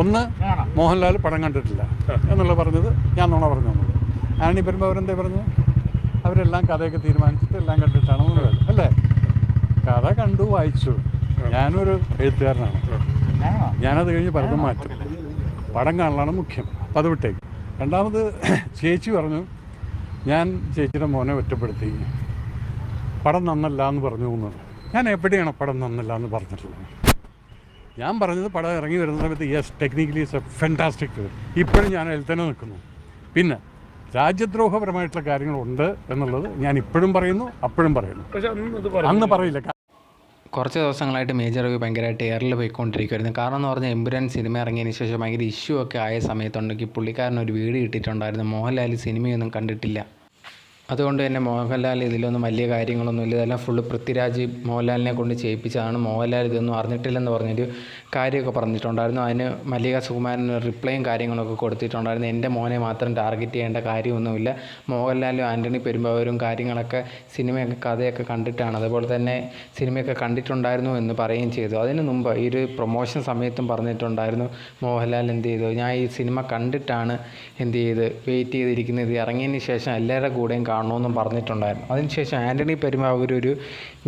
ഒന്ന് മോഹൻലാൽ പടം കണ്ടിട്ടില്ല എന്നുള്ള പറഞ്ഞത് ഞാൻ നുണ പറഞ്ഞു തന്നത് ആണി വരുമ്പോൾ അവരെന്താ പറഞ്ഞു? അവരെല്ലാം കഥയൊക്കെ തീരുമാനിച്ചിട്ട് എല്ലാം കണ്ടിട്ടാണ് എന്നുള്ളത് അല്ലേ? കഥ കണ്ടു വായിച്ചു. ഞാനൊരു എഴുത്തുകാരനാണ്. ഞാനത് കഴിഞ്ഞ് പലതും മാറ്റും. പടം കാണലാണ് മുഖ്യം. അത് വിട്ടേക്ക്. രണ്ടാമത് ചേച്ചി പറഞ്ഞു ഞാൻ ചേച്ചിയുടെ മോനെ ഒറ്റപ്പെടുത്തി. പടം നന്നല്ല എന്ന് പറഞ്ഞു പോകുന്നത് ഞാൻ എവിടെയാണ് പടം നന്നല്ല എന്ന് പറഞ്ഞിട്ടുള്ളത്? ഞാൻ പറഞ്ഞത് പടം ഇറങ്ങി വരുന്ന സമയത്ത് yes technically is a fantastic film ഇപ്പോഴും ഞാൻ അതിൽ തന്നെ നിൽക്കുന്നു. പിന്നെ രാജ്യദ്രോഹപരമായിട്ടുള്ള കാര്യങ്ങളുണ്ട് എന്നുള്ളത് ഞാൻ ഇപ്പോഴും പറയുന്നു അപ്പോഴും പറയുന്നു. അന്ന് പറയില്ല. കുറച്ച് ദിവസങ്ങളായിട്ട് മേജർ റിവ്യൂ ഭയങ്കരമായിട്ട് എയറിൽ പോയിക്കൊണ്ടിരിക്കുമായിരുന്നു കാരണം എന്ന് പറഞ്ഞാൽ എമ്പുരാൻ സിനിമ ഇറങ്ങിയതിന് ശേഷം ഭയങ്കര ഇഷ്യൂ ഒക്കെ ആയ സമയത്തുണ്ടെങ്കിൽ പുള്ളിക്കാരൻ ഒരു വീട് കിട്ടിയിട്ടുണ്ടായിരുന്നു. മോഹൻലാൽ സിനിമയൊന്നും കണ്ടിട്ടില്ല. അതുകൊണ്ട് തന്നെ മോഹൻലാൽ ഇതിലൊന്നും വലിയ കാര്യങ്ങളൊന്നുമില്ല ഇതെല്ലാം ഫുള്ള് പൃഥ്വിരാജ് മോഹൻലാലിനെ കൊണ്ട് ചെയ്യിപ്പിച്ചതാണ്. മോഹൻലാൽ ഇതൊന്നും അറിഞ്ഞിട്ടില്ലെന്ന് പറഞ്ഞൊരു കാര്യമൊക്കെ പറഞ്ഞിട്ടുണ്ടായിരുന്നു. അതിന് മല്ലിക സുകുമാരൻ റിപ്ലൈയും കാര്യങ്ങളൊക്കെ കൊടുത്തിട്ടുണ്ടായിരുന്നു. എന്റെ മോനെ മാത്രം ടാർഗറ്റ് ചെയ്യേണ്ട കാര്യമൊന്നുമില്ല. മോഹൻലാലും ആന്റണി പെരുമ്പാവൂരും കാര്യങ്ങളൊക്കെ സിനിമയൊക്കെ കഥയൊക്കെ കണ്ടിട്ടാണ്. അതുപോലെ തന്നെ സിനിമയൊക്കെ കണ്ടിട്ടുണ്ടായിരുന്നു എന്ന് പറയുകയും ചെയ്തു. അതിന് മുമ്പ് ഈ ഒരു പ്രൊമോഷൻ സമയത്തും പറഞ്ഞിട്ടുണ്ടായിരുന്നു മോഹൻലാൽ എന്ത് ചെയ്തു. ഞാൻ ഈ സിനിമ കണ്ടിട്ടാണ് എന്ത് ചെയ്ത് വെയിറ്റ് ചെയ്തിരിക്കുന്നത്. ഇറങ്ങിയതിന് ശേഷം എല്ലാവരുടെ കൂടെയും കാണണമെന്നും പറഞ്ഞിട്ടുണ്ടായിരുന്നു. അതിനുശേഷം ആന്റണി പെരുമാവൂർ ഒരു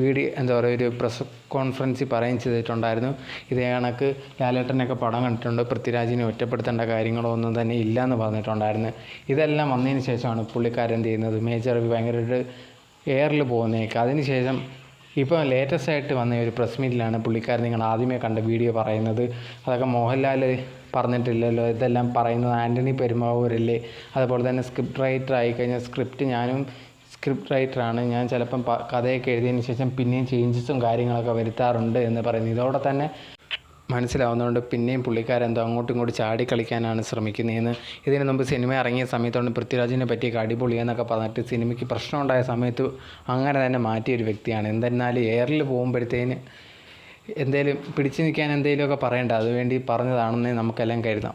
വീഡിയോ എന്താ പറയുക ഒരു പ്രസ് കോൺഫറൻസിൽ പറയുകയും ചെയ്തിട്ടുണ്ടായിരുന്നു. ഇതേ കണക്ക് ലാലേട്ടനൊക്കെ പടം കണ്ടിട്ടുണ്ട്. പൃഥ്വിരാജിനെ ഒറ്റപ്പെടുത്തേണ്ട കാര്യങ്ങളോ ഒന്നും തന്നെ ഇല്ല എന്ന് പറഞ്ഞിട്ടുണ്ടായിരുന്നു. ഇതെല്ലാം വന്നതിന് ശേഷമാണ് പുള്ളിക്കാരൻ ചെയ്യുന്നത്? മേജർ ഭയങ്കരമായിട്ട് എയറിൽ പോകുന്നേക്ക് അതിനുശേഷം ഇപ്പോൾ ലേറ്റസ്റ്റ് ആയിട്ട് വന്ന ഒരു പ്രസ് മീറ്റിലാണ് പുള്ളിക്കാരൻ നിങ്ങൾ ആദ്യമേ കണ്ട വീഡിയോ പറയുന്നത്. അതൊക്കെ മോഹൻലാൽ പറഞ്ഞിട്ടില്ലല്ലോ. ഇതെല്ലാം പറയുന്നത് ആന്റണി പെരുമാവൂരല്ലേ അതുപോലെ തന്നെ സ്ക്രിപ്റ്റ് റൈറ്റർ ആയിക്കഴിഞ്ഞാൽ സ്ക്രിപ്റ്റ് ഞാനും സ്ക്രിപ്റ്റ് റൈറ്ററാണ് ഞാൻ ചിലപ്പം കഥയൊക്കെ എഴുതിയതിന് ശേഷം പിന്നെയും ചേഞ്ചസും കാര്യങ്ങളൊക്കെ വരുത്താറുണ്ട് എന്ന് പറയുന്നു. ഇതോടെ തന്നെ മനസ്സിലാവുന്നതുകൊണ്ട് പിന്നെയും പുള്ളിക്കാരെന്തോ അങ്ങോട്ടും ഇങ്ങോട്ട് ചാടി കളിക്കാനാണ് ശ്രമിക്കുന്നതെന്ന്. ഇതിന് മുമ്പ് സിനിമ ഇറങ്ങിയ സമയത്താണ് പൃഥ്വിരാജിനെ പറ്റിയൊക്കെ അടിപൊളിയെന്നൊക്കെ പറഞ്ഞിട്ട് സിനിമയ്ക്ക് പ്രശ്നമുണ്ടായ സമയത്ത് അങ്ങനെ തന്നെ മാറ്റിയ ഒരു വ്യക്തിയാണ്. എന്തെന്നാലും എയറിൽ പോകുമ്പോഴത്തേന് എന്തേലും പിടിച്ചു നിൽക്കാൻ എന്തെങ്കിലുമൊക്കെ പറയണ്ട. അതുവേണ്ടി പറഞ്ഞതാണെന്നേ നമുക്കെല്ലാം കരുതാം.